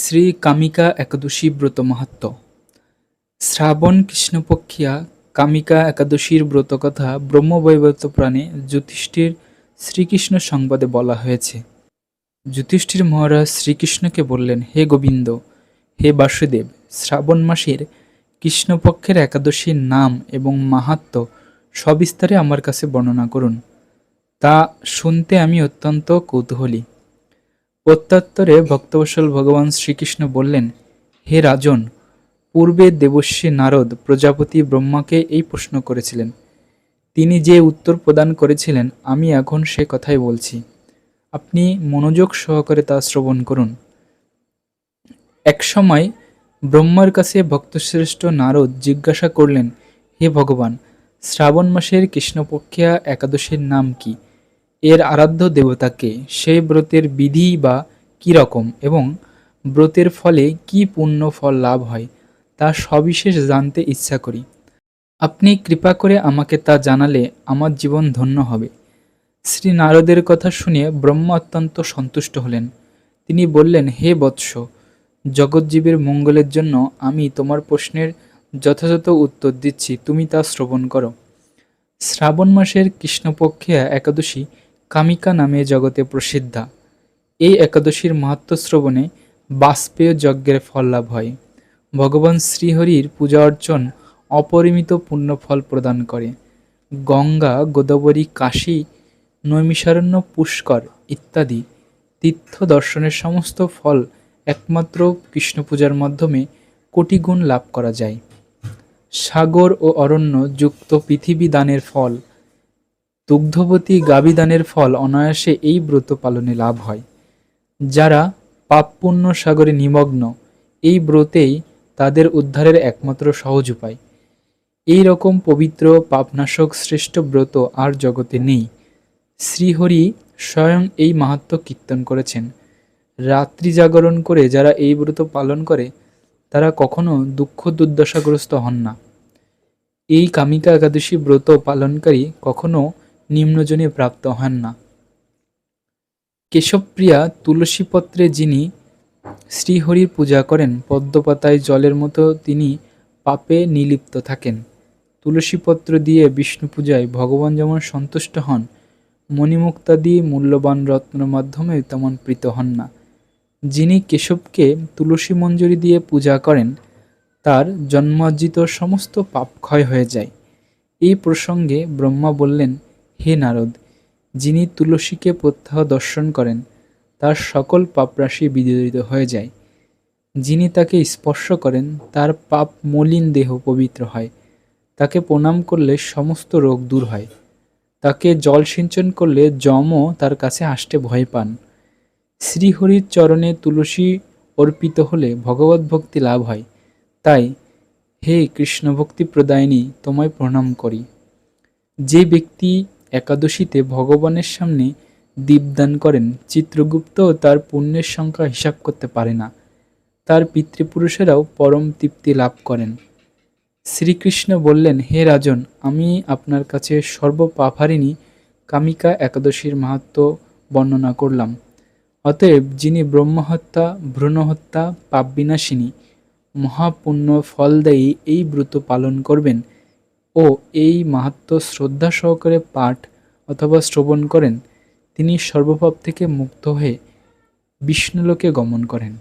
শ্রী কামিকা একাদশী ব্রত মাহাত্ম্য। শ্রাবণ কৃষ্ণপক্ষিয়া কামিকা একাদশীর ব্রতকথা ব্রহ্মবৈবর্ত প্রাণে যুধিষ্ঠির শ্রীকৃষ্ণ সংবাদে বলা হয়েছে। যুধিষ্ঠির মহারাজ শ্রীকৃষ্ণকে বললেন, হে গোবিন্দ, হে বাসুদেব, শ্রাবণ মাসের কৃষ্ণপক্ষের একাদশীর নাম এবং মাহাত্ম্য সবিস্তারে আমার কাছে বর্ণনা করুন। তা শুনতে আমি অত্যন্ত কৌতূহলী। প্রত্যুত্তরে ভক্তবৎসল ভগবান শ্রীকৃষ্ণ বললেন, হে রাজন, পূর্বে দেবশ্রী নারদ প্রজাপতি ব্রহ্মাকে এই প্রশ্ন করেছিলেন। তিনি যে উত্তর প্রদান করেছিলেন, আমি এখন সে কথাই বলছি। আপনি মনোযোগ সহকারে তা শ্রবণ করুন। এক সময় ব্রহ্মার কাছে ভক্তশ্রেষ্ঠ নারদ জিজ্ঞাসা করলেন, হে ভগবান, শ্রাবণ মাসের কৃষ্ণপক্ষিয়া একাদশীর নাম কি? এর আরাধ্য দেবতাকে সেই ব্রতের বিধি বা কী রকম এবং ব্রতের ফলে কি পুণ্য ফল লাভ হয় তা সবিশেষ জানতে ইচ্ছা করি। আপনি কৃপা করে আমাকে তা জানালে আমার জীবন ধন্য হবে। শ্রী নারদের কথা শুনে ব্রহ্মা অত্যন্ত সন্তুষ্ট হলেন। তিনি বললেন, হে বৎস জগৎজীবের মঙ্গলের জন্য আমি তোমার প্রশ্নের যথাযথ উত্তর দিচ্ছি, তুমি তা শ্রবণ করো। শ্রাবণ মাসের কৃষ্ণপক্ষে একাদশী কামিকা নামে জগতে প্রসিদ্ধা। এই একাদশীর মাহাত্ম শ্রবণে বাষ্পেয় যজ্ঞের ফল লাভ হয়। ভগবান শ্রীহরির পূজা অর্চন অপরিমিত পুণ্যফল প্রদান করে। গঙ্গা, গোদাবরী, কাশী, নৈমিষারণ্য, পুষ্কর ইত্যাদি তীর্থ দর্শনের সমস্ত ফল একমাত্র কৃষ্ণ পূজার মাধ্যমে কোটি গুণ লাভ করা যায়। সাগর ও অরণ্য যুক্ত পৃথিবী দানের ফল দুগ্ধবতী গাভী দানের ফল অনায়াসে এই ব্রত পালনে লাভ হয়। যারা পাপপুণ্য সাগরে নিমগ্ন, এই ব্রতেই তাদের উদ্ধারের একমাত্র সহজ উপায়। এই রকম পবিত্র পাপনাশক শ্রেষ্ঠ ব্রত আর জগতে নেই। শ্রীহরি স্বয়ং এই মাহাত্ম কীর্তন করেছেন। রাত্রি জাগরণ করে যারা এই ব্রত পালন করে, তারা কখনো দুঃখ দুর্দশাগ্রস্ত হন না। এই কামিকা একাদশী ব্রত পালনকারী কখনো নিম্নজনে প্রাপ্ত হন না। কেশবপ্রিয়া তুলসীপত্রে যিনি শ্রীহরির পূজা করেন, পদ্মপাতায় জলের মতো তিনি পাপে নিলিপ্ত থাকেন। তুলসীপত্র দিয়ে বিষ্ণু পূজায় ভগবান যেমন সন্তুষ্ট হন, মণিমুক্তাদি মূল্যবান রত্ন মাধ্যমে তেমন প্রীত হন না। যিনি কেশবকে তুলসী মঞ্জুরি দিয়ে পূজা করেন, তার জন্মার্জিত সমস্ত পাপ ক্ষয় হয়ে যায়। এই প্রসঙ্গে ব্রহ্মা বললেন হে নারদ, যিনি তুলসীকে প্রত্যাহ দর্শন করেন, তার সকল পাপরাশি বিদরিত হয়ে যায়। যিনি তাকে স্পর্শ করেন, তার পাপ মলিন দেহ পবিত্র হয়। তাকে প্রণাম করলে সমস্ত রোগ দূর হয়। তাকে জল সিঞ্চন করলে যমও তার কাছে আসতে ভয় পান। শ্রীহরির চরণে তুলসী অর্পিত হলে ভগবত ভক্তি লাভ হয়। তাই হে কৃষ্ণভক্তি প্রদায়িনী, তোমায় প্রণাম করি। যে ব্যক্তি একাদশীতে ভগবানের সামনে দীপদান করেন। চিত্রগুপ্ত তার পুণ্যের সংখ্যা হিসাব করতে পারে না। তার পিতৃপুরুষেরাও পরম তৃপ্তি লাভ করেন। শ্রীকৃষ্ণ বললেন, হে রাজন, আমি আপনার কাছে সর্বপাফারিণী কামিকা একাদশীর মাহাত্ম বর্ণনা করলাম। অতএব যিনি ব্রহ্মহত্যা, ভ্রূণহত্যা, পাপবিনাশিনী, মহাপুণ্য ফলদায়ী এই ব্রত পালন করবেন ও এই মাহাত্ম শ্রদ্ধা সহকারে পাঠ অথবা শ্রবণ করেন, তিনি সর্বপাপ থেকে মুক্ত হয়ে বিষ্ণুলোকে গমন করেন।